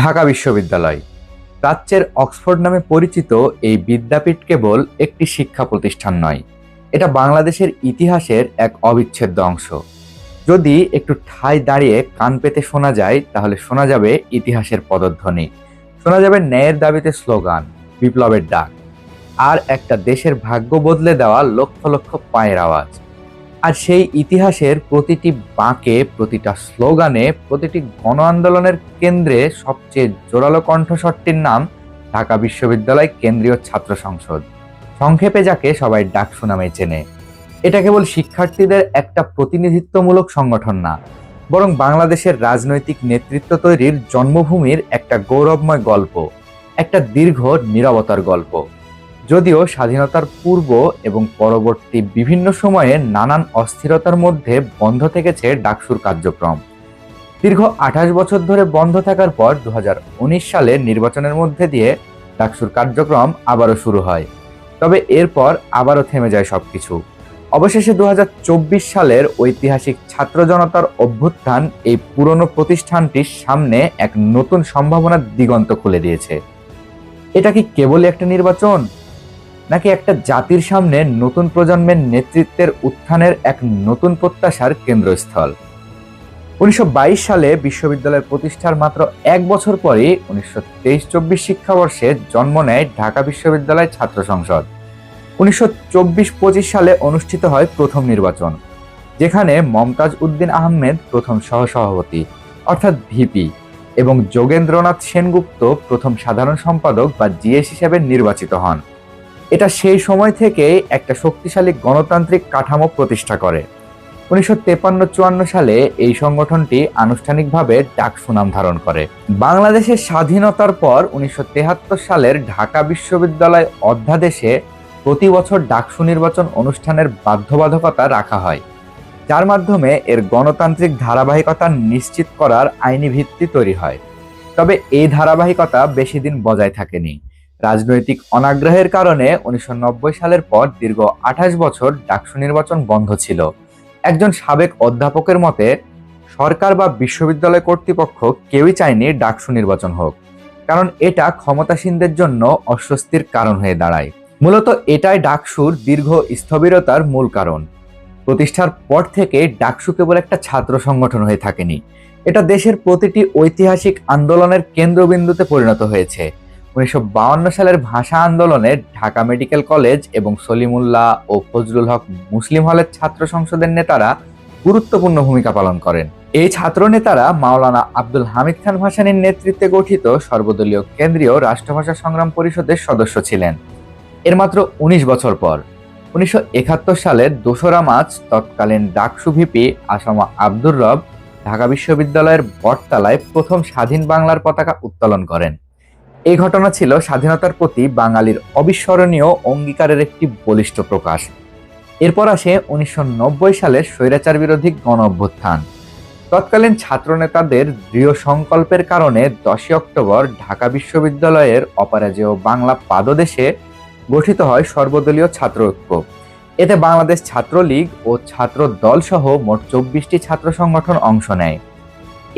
ঢাকা বিশ্ববিদ্যালয়। প্রাচ্যের অক্সফোর্ড নামে পরিচিত এই বিদ্যাপীঠ কেবল একটি শিক্ষা প্রতিষ্ঠান নয়, এটা বাংলাদেশের ইতিহাসের এক অবিচ্ছেদ্য অংশ। যদি একটু ঠাই দাঁড়িয়ে কান পেতে শোনা যায়, তাহলে শোনা যাবে ইতিহাসের পদধ্বনি। শোনা যাবে ন্যায়ের দাবিতে স্লোগান, বিপ্লবের ডাক। আর একটা দেশের ভাগ্য বদলে দেওয়া লক্ষ লক্ষ পায়ের আওয়াজ। আর সেই ইতিহাসের প্রতিটি বাঁকে, প্রতিটা স্লোগানে, প্রতিটি গণ আন্দোলনের কেন্দ্রে সবচেয়ে জোরালো কণ্ঠস্বরটির নাম ঢাকা বিশ্ববিদ্যালয় কেন্দ্রীয় ছাত্র সংসদ। সংক্ষেপে যাকে সবাই ডাকসু নামে চেনে। এটা কেবল শিক্ষার্থীদের একটা প্রতিনিধিত্বমূলক সংগঠন না, বরং বাংলাদেশের রাজনৈতিক নেতৃত্ব তৈরির জন্মভূমির একটা গৌরবময় গল্প, একটা দীর্ঘ নিরবতার গল্প। যদিও স্বাধীনতার পূর্ব এবং পরবর্তী বিভিন্ন সময়ে নানান অস্থিরতার মধ্যে বন্ধ থেকেছে ডাকসুর কার্যক্রম। দীর্ঘ আঠাশ বছর ধরে বন্ধ থাকার পর দু হাজার উনিশ সালে নির্বাচনের মধ্যে দিয়ে ডাকসুর কার্যক্রম আবারও শুরু হয়। তবে এরপর আবারও থেমে যায় সবকিছু। অবশেষে দু হাজার চব্বিশ সালের ঐতিহাসিক ছাত্র জনতার অভ্যুত্থান এই পুরনো প্রতিষ্ঠানটির সামনে এক নতুন সম্ভাবনার দিগন্ত খুলে দিয়েছে। এটা কি কেবলই একটা নির্বাচন? নাকি একটা জাতির সামনে নতুন প্রজন্মের নেতৃত্বের উত্থানের এক নতুন প্রত্যাশার কেন্দ্রস্থল? উনিশশো বাইশ সালে বিশ্ববিদ্যালয় প্রতিষ্ঠার মাত্র এক বছর পরই উনিশশো তেইশ চব্বিশ শিক্ষাবর্ষে জন্ম নেয় ঢাকা বিশ্ববিদ্যালয় ছাত্র সংসদ। উনিশশো চব্বিশ পঁচিশ সালে অনুষ্ঠিত হয় প্রথম নির্বাচন, যেখানে মমতাজ উদ্দিন আহমেদ প্রথম সহসভাপতি, অর্থাৎ ভিপি, এবং যোগেন্দ্রনাথ সেনগুপ্ত প্রথম সাধারণ সম্পাদক বা জিএস হিসেবে নির্বাচিত হন। এটা সেই সময় থেকে একটা শক্তিশালী গণতান্ত্রিক কাঠামো প্রতিষ্ঠা করে। উনিশশো তেপান্ন চুয়ান্ন সালে এই সংগঠনটি আনুষ্ঠানিকভাবে ডাক সুনাম ধারণ করে। বাংলাদেশের স্বাধীনতার পর উনিশশো সালের ঢাকা বিশ্ববিদ্যালয় অধ্যাদেশে প্রতি বছর ডাকসু নির্বাচন অনুষ্ঠানের বাধ্যবাধকতা রাখা হয়। যার মাধ্যমে এর গণতান্ত্রিক ধারাবাহিকতা নিশ্চিত করার আইনি ভিত্তি তৈরি হয়। তবে এই ধারাবাহিকতা বেশি দিন বজায় থাকেনি। রাজনৈতিক অনাগ্রহের কারণে উনিশশো নব্বই সালের পর দীর্ঘ আঠাশ বছর ডাকসু নির্বাচন বন্ধ ছিল। একজন সাবেক অধ্যাপকের মতে, সরকার বা বিশ্ববিদ্যালয় কর্তৃপক্ষ কেউই চায়নি ডাকসু নির্বাচন হোক, কারণ এটা ক্ষমতাসীনদের জন্য অস্বস্তির কারণ হয়ে দাঁড়ায়। মূলত এটাই ডাকসুর দীর্ঘ স্থবিরতার মূল কারণ। প্রতিষ্ঠার পর থেকে ডাকসু কেবল একটা ছাত্র সংগঠন হয়ে থাকেনি, এটা দেশের প্রতিটি ঐতিহাসিক আন্দোলনের কেন্দ্রবিন্দুতে পরিণত হয়েছে। উনিশশো সালের ভাষা আন্দোলনে ঢাকা মেডিকেল কলেজ এবং সলিমুল্লাহ ও ফজলুল হক মুসলিম হলের ছাত্র সংসদের নেতারা গুরুত্বপূর্ণ ভূমিকা পালন করেন। এই ছাত্র নেতারা মাওলানা আব্দুল হামিদ খান ভাসানীর নেতৃত্বে গঠিত সর্বদলীয় কেন্দ্রীয় রাষ্ট্রভাষা সংগ্রাম পরিষদের সদস্য ছিলেন। এর মাত্র ১৯ বছর পর, উনিশশো সালের দোসরা মার্চ তৎকালীন ডাকসু ভিপি আসামা আব্দুর রব ঢাকা বিশ্ববিদ্যালয়ের বটতলায় প্রথম স্বাধীন বাংলার পতাকা উত্তোলন করেন। এই ঘটনা ছিল স্বাধীনতার প্রতি বাঙালির অবিস্মরণীয় অঙ্গীকারের একটি বলিষ্ঠ প্রকাশ। এরপর আসে উনিশশো নব্বই সালের স্বৈরাচার বিরোধী গণ অভ্যুত্থান তৎকালীন ছাত্রনেতাদের দৃঢ় সংকল্পের কারণে দশই অক্টোবর ঢাকা বিশ্ববিদ্যালয়ের অপরাজেয় বাংলা পাদদেশে গঠিত হয় সর্বদলীয় ছাত্র ঐক্য। এতে বাংলাদেশ ছাত্রলীগ ও ছাত্র দল সহ মোট চব্বিশটি ছাত্র সংগঠন অংশ নেয়।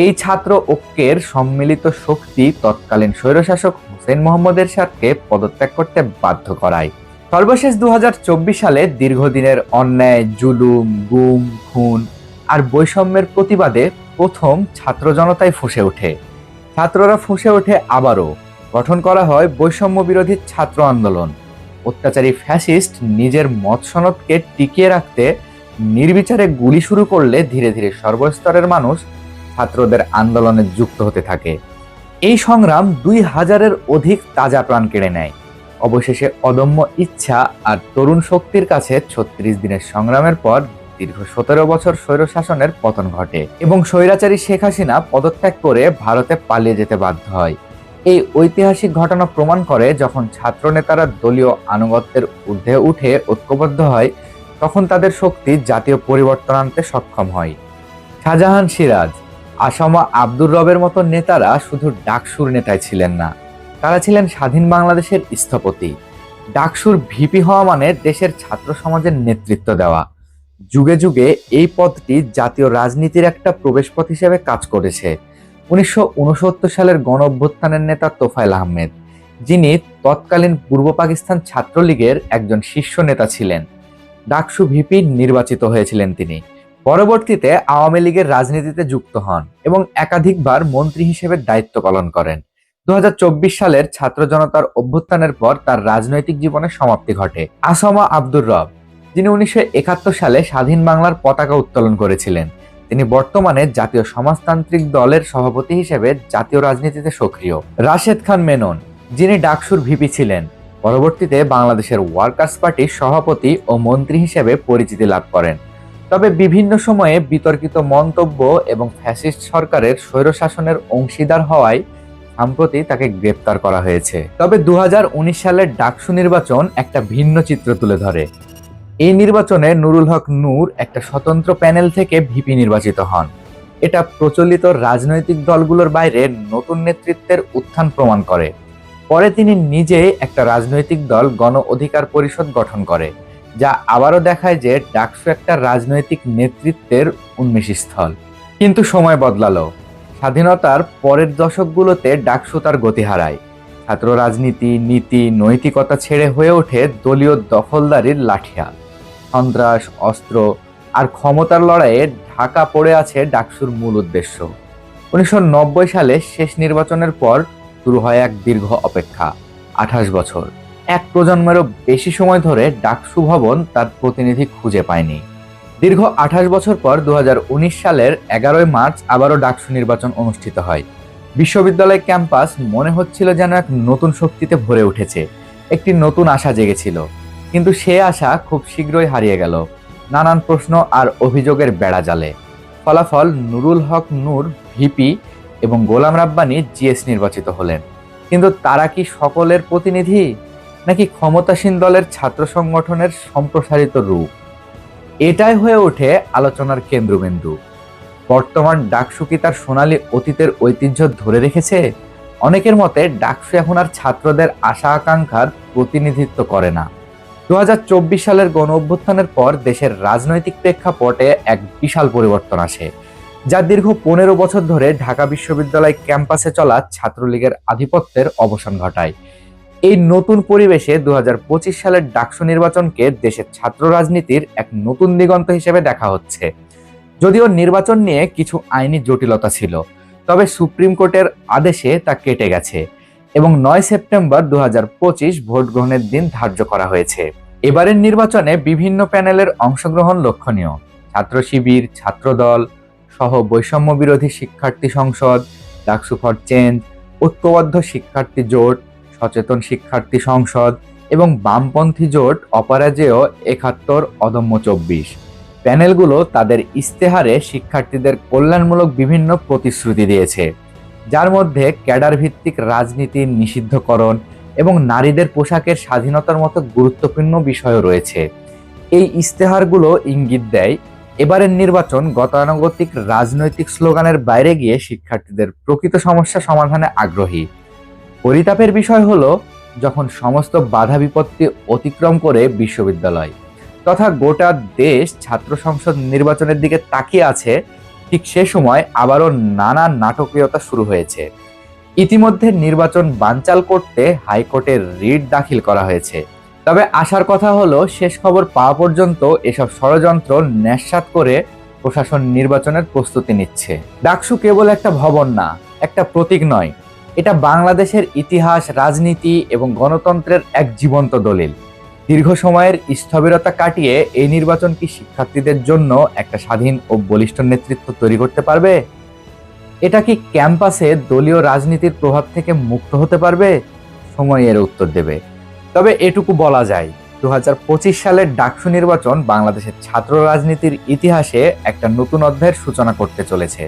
এই ছাত্র ঐক্যের সম্মিলিত শক্তি তৎকালীন স্বৈরশাসক হোসেন মোহাম্মদের সাথে পদত্যাগ করতে বাধ্য করায়। সর্বশেষ দু হাজার চব্বিশ সালে দীর্ঘদিনের অন্যায়, জুলুম, গুম, খুন আর বৈষম্যের প্রতিবাদে প্রথম ছাত্র জনতায় ফুসে ওঠে। ছাত্ররা ফুসে ওঠে আবারও। গঠন করা হয় বৈষম্য বিরোধী ছাত্র আন্দোলন। অত্যাচারী ফ্যাসিস্ট নিজের মত সনদকে টিকিয়ে রাখতে নির্বিচারে গুলি শুরু করলে ধীরে ধীরে সর্বস্তরের মানুষ ছাত্রদের আন্দোলনে যুক্ত হতে থাকে। এই সংগ্রাম দুই হাজারের অধিক তাজা প্রাণ কেড়ে নেয়। অবশেষে অদম্য ইচ্ছা আর তরুণ শক্তির কাছে ছত্রিশ দিনের সংগ্রামের পর দীর্ঘ সতেরো বছর স্বৈরশাসনের পতন ঘটে এবং স্বৈরাচারী শেখ হাসিনা পদত্যাগ করে ভারতে পালিয়ে যেতে বাধ্য হয়। এই ঐতিহাসিক ঘটনা প্রমাণ করে যখন ছাত্র নেতারা দলীয় আনুগত্যের ঊর্ধ্বে উঠে ঐক্যবদ্ধ হয়, তখন তাদের শক্তি জাতীয় পরিবর্তন আনতে সক্ষম হয়। শাহজাহান সিরাজ আসামা আব্দুর রবের মতো নেতারা শুধু ডাকসুর নেতায় ছিলেন না। তারা ছিলেন স্বাধীন বাংলাদেশের স্থপতি। ডাকসুর ভিপি হওয়া মানে দেশের ছাত্র সমাজের নেতৃত্ব দেওয়া। যুগে যুগে এই পদটি জাতীয় রাজনীতির একটা প্রবেশপথ হিসেবে কাজ করেছে। উনিশশো উনসত্তর সালের গণ অভ্যুত্থানের নেতা তোফায়েল আহমেদ, যিনি তৎকালীন পূর্ব পাকিস্তান ছাত্রলীগের একজন শীর্ষ নেতা ছিলেন। ডাকসু ভিপি নির্বাচিত হয়েছিলেন তিনি। পরবর্তীতে আওয়ামী লীগের রাজনীতিতে যুক্ত হন এবং একাধিকবার মন্ত্রী হিসেবে দায়িত্ব পালন করেন। দু হাজার চব্বিশ সালের ছাত্র জনতার অভ্যুত্থানের পর তার রাজনৈতিক জীবনের সমাপ্তি ঘটে আসমা আব্দুর রব, যিনি উনিশশো একাত্তর সালে স্বাধীন বাংলার পতাকা উত্তোলন করেছিলেন। তিনি বর্তমানে জাতীয় সমাজতান্ত্রিক দলের সভাপতি হিসেবে জাতীয় রাজনীতিতে সক্রিয়। রাশেদ খান মেনন, যিনি ডাকসুর ভিপি ছিলেন, পরবর্তীতে বাংলাদেশের ওয়ার্কার্স পার্টির সভাপতি ও মন্ত্রী হিসেবে পরিচিতি লাভ করেন। তবে বিভিন্ন সময়ে বিতর্কিত মন্তব্য এবং ফ্যাসিস্ট সরকারের স্বৈরশাসনের অংশীদার হওয়ায় সম্প্রতি তাকে গ্রেপ্তার করা হয়েছে। তবে দু হাজার উনিশ সালের ডাকসু নির্বাচন একটা ভিন্ন চিত্র তুলে ধরে। এই নির্বাচনে নুরুল হক নূর একটা স্বতন্ত্র প্যানেল থেকে ভিপি নির্বাচিত হন। এটা প্রচলিত রাজনৈতিক দলগুলোর বাইরে নতুন নেতৃত্বের উত্থান প্রমাণ করে। পরে তিনি নিজে একটা রাজনৈতিক দল গণ অধিকার পরিষদ গঠন করে। যা আবারও দেখায় যে ডাকসু একটা রাজনৈতিক নেতৃত্বের উন্মেষস্থল। কিন্তু সময় বদলালো। স্বাধীনতার পরের দশকগুলোতে ডাকসু তার গতি হারায়। ছাত্র রাজনীতি, নীতি, নৈতিকতা ছেড়ে হয়ে ওঠে দলীয় দখলদারির লাঠিয়াল। সন্ত্রাস, অস্ত্র আর ক্ষমতার লড়াইয়ে ঢাকা পড়ে আছে ডাকসুর মূল উদ্দেশ্য। উনিশশো নব্বই সালে শেষ নির্বাচনের পর শুরু হয় এক দীর্ঘ অপেক্ষা, আঠাশ বছর। এক প্রজন্মেরও বেশি সময় ধরে ডাকসু ভবন তার প্রতিনিধি খুঁজে পায়নি। দীর্ঘ আঠাশ বছর পর দু হাজার উনিশ সালের এগারোই মার্চ আবারও ডাকসু নির্বাচন অনুষ্ঠিত হয়। বিশ্ববিদ্যালয় ক্যাম্পাস মনে হচ্ছিল যেন এক নতুন শক্তিতে ভরে উঠেছে, একটি নতুন আশা জেগেছিল। কিন্তু সে আশা খুব শীঘ্রই হারিয়ে গেল, নানান প্রশ্ন আর অভিযোগের বেড়া জালে। ফলাফল নুরুল হক নূর, ভিপি এবং গোলাম রাব্বানি জিএস নির্বাচিত হলেন। কিন্তু তারা কি সকলের প্রতিনিধি? নাকি ক্ষমতাসীন দলের ছাত্র সংগঠনের সম্প্রসারিত রূপ? এটাই হয়ে ওঠে আলোচনার কেন্দ্রবিন্দু। বর্তমান ডাকসু কি তার সোনালী অতীতের ঐতিহ্য ধরে রেখেছে? অনেকের মতে ডাকসু এখন আর ছাত্রদের আশা আকাঙ্ক্ষার প্রতিনিধিত্ব করে না। দু হাজার চব্বিশ সালের গণ অভ্যুত্থানের পর দেশের রাজনৈতিক প্রেক্ষাপটে এক বিশাল পরিবর্তন আসে, যা দীর্ঘ পনেরো বছর ধরে ঢাকা বিশ্ববিদ্যালয় ক্যাম্পাসে চলা ছাত্রলীগের আধিপত্যের অবসান ঘটায়। এই নতুন পরিবেশে দু হাজার পঁচিশ সালের ডাকসু নির্বাচনকে দেশের ছাত্র রাজনীতির এক নতুন দিগন্ত হিসেবে দেখা হচ্ছে। যদিও নির্বাচন নিয়ে কিছু আইনি জটিলতা ছিল, তবে সুপ্রিম কোর্টের আদেশে তা কেটে গেছে এবং নয় সেপ্টেম্বর দু হাজার পঁচিশ ভোট গ্রহণের দিন ধার্য করা হয়েছে। এবারের নির্বাচনে বিভিন্ন প্যানেলের অংশগ্রহণ লক্ষণীয়। ছাত্র শিবির, ছাত্রদল সহ বৈষম্য বিরোধী শিক্ষার্থী সংসদ, ডাকসু ফর চেঞ্জ, ঐক্যবদ্ধ শিক্ষার্থী জোট সচেতন শিক্ষার্থী সংসদ এবং বামপন্থী জোট অপরাজেয় একাত্তর অদম্য চব্বিশ। প্যানেলগুলো তাদের ইস্তেহারে শিক্ষার্থীদের কল্যাণমূলক বিভিন্ন প্রতিশ্রুতি দিয়েছে, যার মধ্যে ক্যাডার ভিত্তিক রাজনীতির নিষিদ্ধকরণ এবং নারীদের পোশাকের স্বাধীনতার মতো গুরুত্বপূর্ণ বিষয়ও রয়েছে। এই ইস্তেহারগুলো ইঙ্গিত দেয়, এবারের নির্বাচন গতানুগতিক রাজনৈতিক স্লোগানের বাইরে গিয়ে শিক্ষার্থীদের প্রকৃত সমস্যা সমাধানে আগ্রহী। পরিতাপের বিষয় হলো যখন সমস্ত বাধা বিপত্তি অতিক্রম করে বিশ্ববিদ্যালয়, তথা গোটা দেশ ছাত্র সংসদ নির্বাচনের দিকে তাকিয়ে আছে, ঠিক সে সময় আবারও নানা নাটকীয়তা শুরু হয়েছে। ইতিমধ্যে নির্বাচন বানচাল করতে হাইকোর্টে রিট দাখিল করা হয়েছে। তবে আসার কথা হলো, শেষ খবর পাওয়া পর্যন্ত এসব ষড়যন্ত্র ন্যাসাত করে প্রশাসন নির্বাচনের প্রস্তুতি নিচ্ছে। ডাকসু কেবল একটা ভবন না, একটা প্রতীক নয় এটা বাংলাদেশের ইতিহাস, রাজনীতি এবং গণতন্ত্রের এক জীবন্ত দলিল। দীর্ঘ সময়ের স্থবিরতা কাটিয়ে এই নির্বাচন কি শিক্ষার্থীদের জন্য একটা স্বাধীন ও বলিষ্ঠ নেতৃত্ব তৈরি করতে পারবে? এটা কি ক্যাম্পাসে দলীয় রাজনীতির প্রভাব থেকে মুক্ত হতে পারবে? সময় এর উত্তর দেবে। তবে এটুকু বলা যায় দু হাজার পঁচিশ সালের ডাকসু নির্বাচন বাংলাদেশের ছাত্র রাজনীতির ইতিহাসে একটা নতুন অধ্যায়ের সূচনা করতে চলেছে,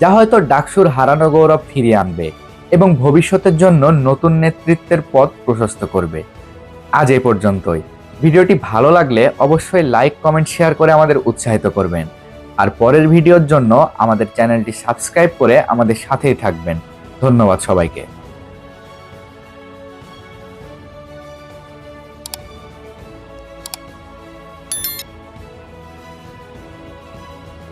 যা হয়তো ডাকসুর হারানো গৌরব ফিরিয়ে আনবে। এবং ভবিষ্যতের জন্য নতুন নেতৃত্বের পথ প্রশস্ত করবে। আজ এই পর্যন্তই। ভিডিওটি ভালো লাগলে অবশ্যই লাইক, কমেন্ট, শেয়ার করে আমাদের উৎসাহিত করবেন। আর পরের ভিডিওর জন্য আমাদের চ্যানেলটি সাবস্ক্রাইব করে আমাদের সাথেই থাকবেন। ধন্যবাদ সবাইকে।